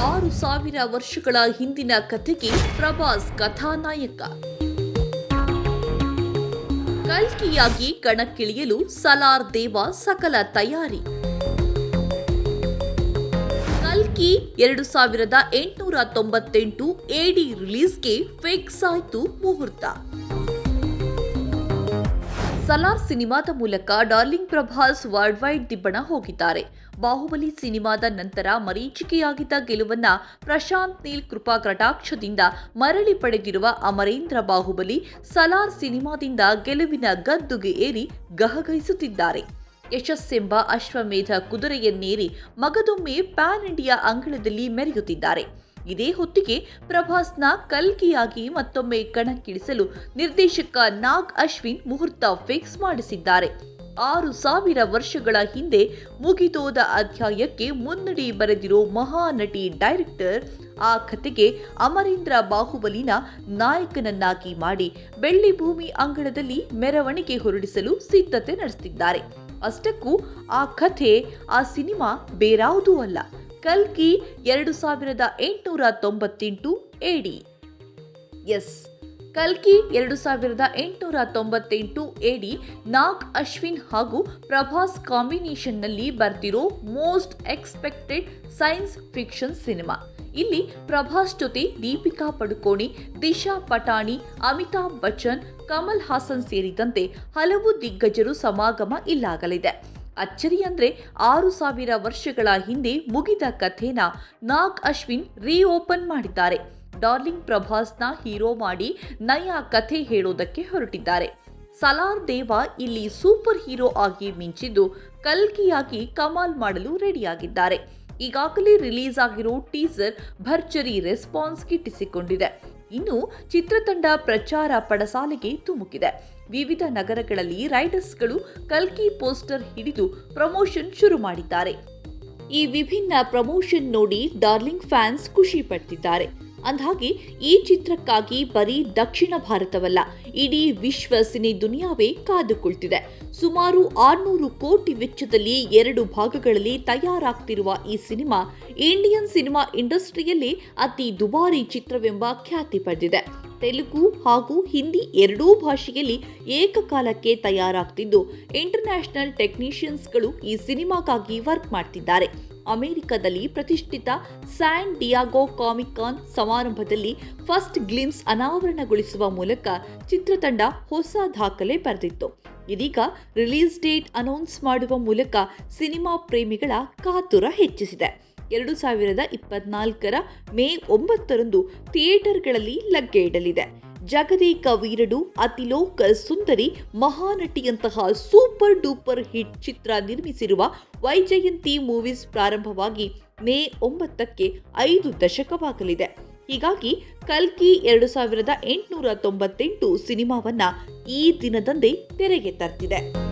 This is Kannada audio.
ಆರು ಸಾವಿರ ವರ್ಷಗಳ ಹಿಂದಿನ ಕಥೆಗೆ ಪ್ರಭಾಸ್ ಕಥಾನಾಯಕ. ಕಲ್ಕಿಯಾಗಿ ಕಣಕ್ಕಿಳಿಯಲು ಸಲಾರ್ ದೇವ ಸಕಲ ತಯಾರಿ. ಕಲ್ಕಿ ಎರಡು ಸಾವಿರದ ಎಂಟುನೂರ ತೊಂಬತ್ತೆಂಟು ಎಡಿ ರಿಲೀಸ್ಗೆ ಫಿಕ್ಸ್ ಆಯಿತು ಮುಹೂರ್ತ. ಸಲಾರ್ ಸಿನಿಮಾದ ಮೂಲಕ ಡಾರ್ಲಿಂಗ್ ಪ್ರಭಾಸ್ ವರ್ಲ್ಡ್ ವೈಡ್ ದಿಬ್ಬಣ ಹೋಗಿದ್ದಾರೆ. ಬಾಹುಬಲಿ ಸಿನಿಮಾದ ನಂತರ ಮರೀಚಿಕೆಯಾಗಿದ್ದ ಗೆಲುವನ್ನ ಪ್ರಶಾಂತ್ ನೀಲ್ ಕೃಪಾ ಕಟಾಕ್ಷದಿಂದ ಮರಳಿ ಪಡೆದಿರುವ ಅಮರೇಂದ್ರ ಬಾಹುಬಲಿ ಸಲಾರ್ ಸಿನಿಮಾದಿಂದ ಗೆಲುವಿನ ಗದ್ದುಗೆ ಏರಿ ಗಹಗಹಿಸುತ್ತಿದ್ದಾರೆ ಯಶಸ್ಸೆಂಬ ಅಶ್ವಮೇಧ ಕುದುರೆಯನ್ನೇರಿ ಮಗದೊಮ್ಮೆ ಪ್ಯಾನ್ ಇಂಡಿಯಾ ಅಂಗಳದಲ್ಲಿ ಮೆರೆಯುತ್ತಿದ್ದಾರೆ. ಇದೇ ಹೊತ್ತಿಗೆ ಪ್ರಭಾಸ್ನ ಕಲ್ಕಿಯಾಗಿ ಮತ್ತೊಮ್ಮೆ ಕಣಕ್ಕಿಳಿಸಲು ನಿರ್ದೇಶಕ ನಾಗ್ ಅಶ್ವಿನ್ ಮುಹೂರ್ತ ಫಿಕ್ಸ್ ಮಾಡಿಸಿದ್ದಾರೆ. ಆರು ಸಾವಿರ ವರ್ಷಗಳ ಹಿಂದೆ ಮುಗಿದೋದ ಅಧ್ಯಾಯಕ್ಕೆ ಮುನ್ನಡಿ ಬರೆದಿರೋ ಮಹಾನಟಿ ಡೈರೆಕ್ಟರ್, ಆ ಕಥೆಗೆ ಅಮರೇಂದ್ರ ಬಾಹುಬಲಿನ ನಾಯಕನನ್ನಾಗಿ ಮಾಡಿ ಬೆಳ್ಳಿ ಭೂಮಿ ಅಂಗಳದಲ್ಲಿ ಮೆರವಣಿಗೆ ಹೊರಡಿಸಲು ಸಿದ್ಧತೆ ನಡೆಸುತ್ತಿದ್ದಾರೆ ಅಷ್ಟಕ್ಕೂ ಆ ಕಥೆ, ಆ ಸಿನಿಮಾ ಬೇರಾವುದೂ ಅಲ್ಲ. ಕಲ್ಕಿ ಎರಡು ಸಾವಿರದ ಎಂಟುನೂರ ತೊಂಬತ್ತೆಂಟು ಎಡಿ. ಎಸ್. ಕಲ್ಕಿ ಎರಡು ಸಾವಿರದ ಎಂಟುನೂರ ತೊಂಬತ್ತೆಂಟು ಎಡಿ ನಾಗ್ ಅಶ್ವಿನ್ ಹಾಗೂ ಪ್ರಭಾಸ್ ಕಾಂಬಿನೇಷನ್ನಲ್ಲಿ ಬರ್ತಿರೋ most expected science fiction cinema. ಇಲ್ಲಿ ಪ್ರಭಾಸ್ ಜೊತೆ ದೀಪಿಕಾ ಪಡುಕೋಣಿ, ದಿಶಾ ಪಟಾಣಿ, ಅಮಿತಾಬ್ ಬಚ್ಚನ್, ಕಮಲ್ ಹಾಸನ್ ಸೇರಿದಂತೆ ಹಲವು ದಿಗ್ಗಜರು ಸಮಾಗಮ ಇಲ್ಲಾಗಲಿದೆ. ಅಚ್ಚರಿ ಅಂದ್ರೆ ಆರು ಸಾವಿರ ವರ್ಷಗಳ ಹಿಂದೆ ಮುಗಿದ ಕಥೆನ ನಾಗ್ ಅಶ್ವಿನ್ ರೀಓಪನ್ ಮಾಡಿದ್ದಾರೆ. ಡಾರ್ಲಿಂಗ್ ಪ್ರಭಾಸ್ನ ಹೀರೋ ಮಾಡಿ ನಯ ಕಥೆ ಹೇಳೋದಕ್ಕೆ ಹೊರಟಿದ್ದಾರೆ. ಸಲಾರ್ ದೇವ ಇಲ್ಲಿ ಸೂಪರ್ ಹೀರೋ ಆಗಿ ಮಿಂಚಿದ್ದು ಕಲ್ಕಿಯಾಗಿ ಕಮಾಲ್ ಮಾಡಲು ರೆಡಿಯಾಗಿದ್ದಾರೆ. ಈಗಾಗಲೇ ರಿಲೀಸ್ ಆಗಿರೋ ಟೀಸರ್ ಭರ್ಜರಿ ರೆಸ್ಪಾನ್ಸ್ ಗಿಟ್ಟಿಸಿಕೊಂಡಿದೆ. ಇನ್ನು ಚಿತ್ರತಂಡ ಪ್ರಚಾರ ಪಡಸಾಲೆಗೆ ತುಮುಕಿದೆ ವಿವಿಧ ನಗರಗಳಲ್ಲಿ ರೈಡರ್ಸ್ಗಳು ಕಲ್ಕಿ ಪೋಸ್ಟರ್ ಹಿಡಿದು ಪ್ರಮೋಷನ್ ಶುರು ಮಾಡಿದ್ದಾರೆ. ಈ ವಿಭಿನ್ನ ಪ್ರಮೋಷನ್ ನೋಡಿ ಡಾರ್ಲಿಂಗ್ ಫ್ಯಾನ್ಸ್ ಖುಷಿ ಪಡ್ತಿದ್ದಾರೆ. ಅಂದ್ಹಾಗೆ, ಈ ಚಿತ್ರಕ್ಕಾಗಿ ಬರೀ ದಕ್ಷಿಣ ಭಾರತವಲ್ಲ, ಇಡೀ ವಿಶ್ವ ಸಿನಿ ದುನಿಯಾವೇ ಕಾದು ಕುಳಿತಿದೆ ಸುಮಾರು ಆರ್ನೂರು ಕೋಟಿ ವೆಚ್ಚದಲ್ಲಿ ಎರಡು ಭಾಗಗಳಲ್ಲಿ ತಯಾರಾಗ್ತಿರುವ ಈ ಸಿನಿಮಾ ಇಂಡಿಯನ್ ಸಿನಿಮಾ ಇಂಡಸ್ಟ್ರಿಯಲ್ಲಿ ಅತಿ ದುಬಾರಿ ಚಿತ್ರವೆಂಬ ಖ್ಯಾತಿ ಪಡೆದಿದೆ. ತೆಲುಗು ಹಾಗೂ ಹಿಂದಿ ಎರಡೂ ಭಾಷೆಯಲ್ಲಿ ಏಕಕಾಲಕ್ಕೆ ತಯಾರಾಗ್ತಿದ್ದು. ಇಂಟರ್ನ್ಯಾಷನಲ್ ಟೆಕ್ನಿಷಿಯನ್ಸ್ಗಳು ಈ ಸಿನಿಮಾಗಾಗಿ ವರ್ಕ್ ಮಾಡ್ತಿದ್ದಾರೆ. ಅಮೆರಿಕದಲ್ಲಿ ಪ್ರತಿಷ್ಠಿತ ಸ್ಯಾನ್ ಡಿಯಾಗೋ ಕಾಮಿಕ್ ಕಾನ್ ಸಮಾರಂಭದಲ್ಲಿ ಫಸ್ಟ್ ಗ್ಲಿಮ್ಸ್ ಅನಾವರಣಗೊಳಿಸುವ ಮೂಲಕ ಚಿತ್ರತಂಡ ಹೊಸ ದಾಖಲೆ ಬರೆದಿತ್ತು. ಇದೀಗ ರಿಲೀಸ್ ಡೇಟ್ ಅನೌನ್ಸ್ ಮಾಡುವ ಮೂಲಕ ಸಿನಿಮಾ ಪ್ರೇಮಿಗಳ ಕಾತುರ ಹೆಚ್ಚಿಸಿದೆ. ಎರಡು ಸಾವಿರದ ಇಪ್ಪತ್ನಾಲ್ಕರ ಮೇ ಒಂಬತ್ತರಂದು ಥಿಯೇಟರ್ಗಳಲ್ಲಿ ಲಗ್ಗೆ ಇಡಲಿದೆ. ಜಗದೇಕ ವೀರಡು, ಅತಿಲೋಕ ಸುಂದರಿ, ಮಹಾನಟಿಯಂತಹ ಸೂಪರ್ ಡೂಪರ್ ಹಿಟ್ ಚಿತ್ರ ನಿರ್ಮಿಸಿರುವ ವೈಜಯಂತಿ ಮೂವೀಸ್ ಪ್ರಾರಂಭವಾಗಿ ಮೇ ಒಂಬತ್ತಕ್ಕೆ ಐದು ದಶಕವಾಗಲಿದೆ. ಹೀಗಾಗಿ ಕಲ್ಕಿ ಎರಡು ಸಾವಿರದ ಎಂಟುನೂರ ತೊಂಬತ್ತೆಂಟು ಸಿನಿಮಾವನ್ನ ಈ ದಿನದಂದೇ ತೆರೆಗೆ ತರ್ತಿದೆ.